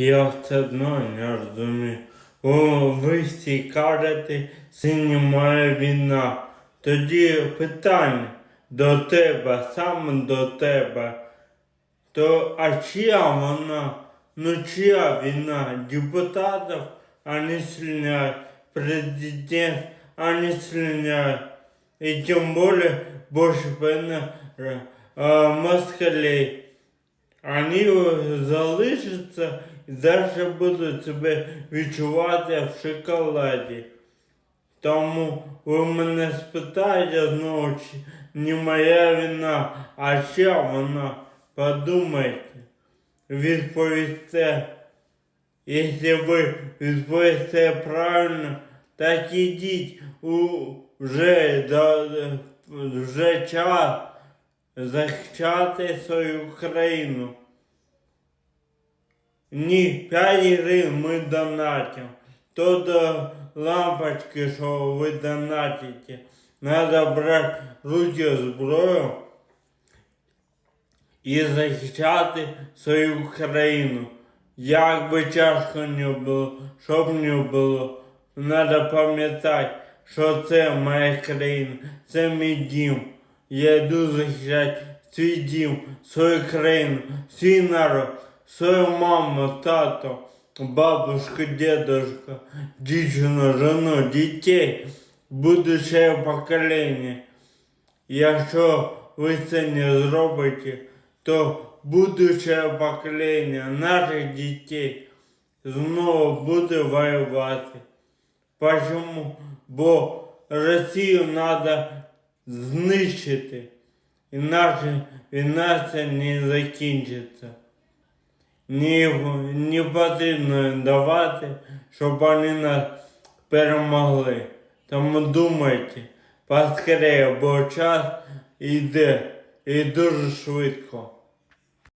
Я все одно не розумію. О, ви всі кажете, сині моя війна. Тоді питання до тебе, саме до тебе. То а чия вона? Ну чия війна? Депутатів они слиняют, президент они слиняют. И тем более больше война э, москалей. Они залишаться і далі будуть себе відчувати в шоколаді. Тому ви мене спитаєте знову, чи не моя вина, а ще вона. Подумайте, відповісте. Якщо ви відповісте правильно, так ідіть у вже, до, вже час захищати свою країну. Ні, 5 гривень ми донатимо. То до лампочки, що ви донатите, треба брати руки зброю і захищати свою країну. Як би тяжко не було, щоб не було, треба пам'ятати, що це моя країна, це мій дім. Я йду захищати свій дім, свою країну, свій народ, свою маму, тато, бабушку, дедушку, дівчину, жену, дітей, будущее покоління. Якщо ви це не зробите, то будущее покоління наших дітей знову буде воювати. Почому? Бо Росію треба знищити. інакше війна це не закінчиться. Ні, не потрібно давати, щоб вони нас перемогли. Тому думайте, поскорее, бо час йде і дуже швидко.